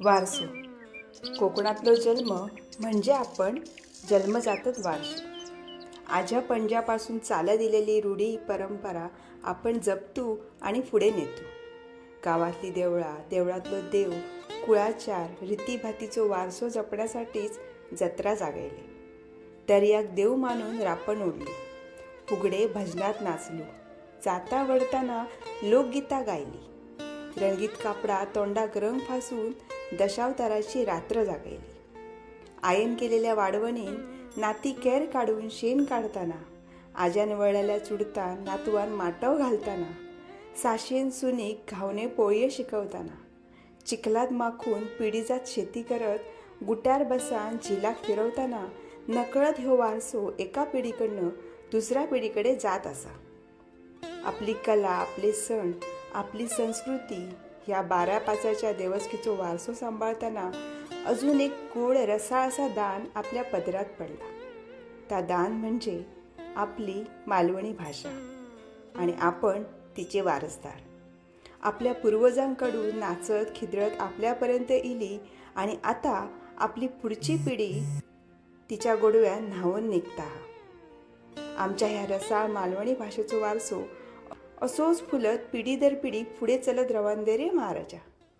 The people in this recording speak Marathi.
वारसो. कोकणातलो जन्म म्हणजे आपण जन्मजातच वारसू. आज्या पंजापासून चालत दिलेली रूढी परंपरा आपण जपतो आणि पुढे नेतो. गावातली देवळा देवळातलो देव कुळाचार रीतीभातीचो वारसो जपण्यासाठीच जत्रा जागायली. दर्याक देव मानून रापण ओढली फुगडे भजनात नाचलो. जाता वडताना लोकगीता गायली. रंगीत कापडा तोंडाक रंग फासून दशावताराची रात्र जागयली. आयन केलेल्या वाढवणी नाती केर काढून शेण काढताना आज्यान वळलेल्या चुडतान नातवान माटव घालताना साशेन सुनीक घावणे पोळये शिकवताना चिखलात माखून पिढीजात शेती करत गुट्यार बसान झिलाक फिरवताना नकळत ह्यो वारसो एका पिढीकडनं दुसऱ्या पिढीकडे जात असा. आपली कला आपले सण आपली संस्कृती ह्या बारा पाचाच्या देवस्कीचो वारसो सांभाळताना अजून एक गोड रसाळ असा दान आपल्या पदरात पडला. ता दान म्हणजे आपली मालवणी भाषा आणि आपण तिचे वारसदार. आपल्या पूर्वजांकडून नाचत खिदळत आपल्यापर्यंत इली आणि आता आपली पुढची पिढी तिच्या गोडव्यात न्हावून निघता. आमच्या ह्या रसाळ मालवणी भाषेचो वारसो असोच फुलत पिढी दर पिढी पुढे चलत रवान दे रे महाराजा.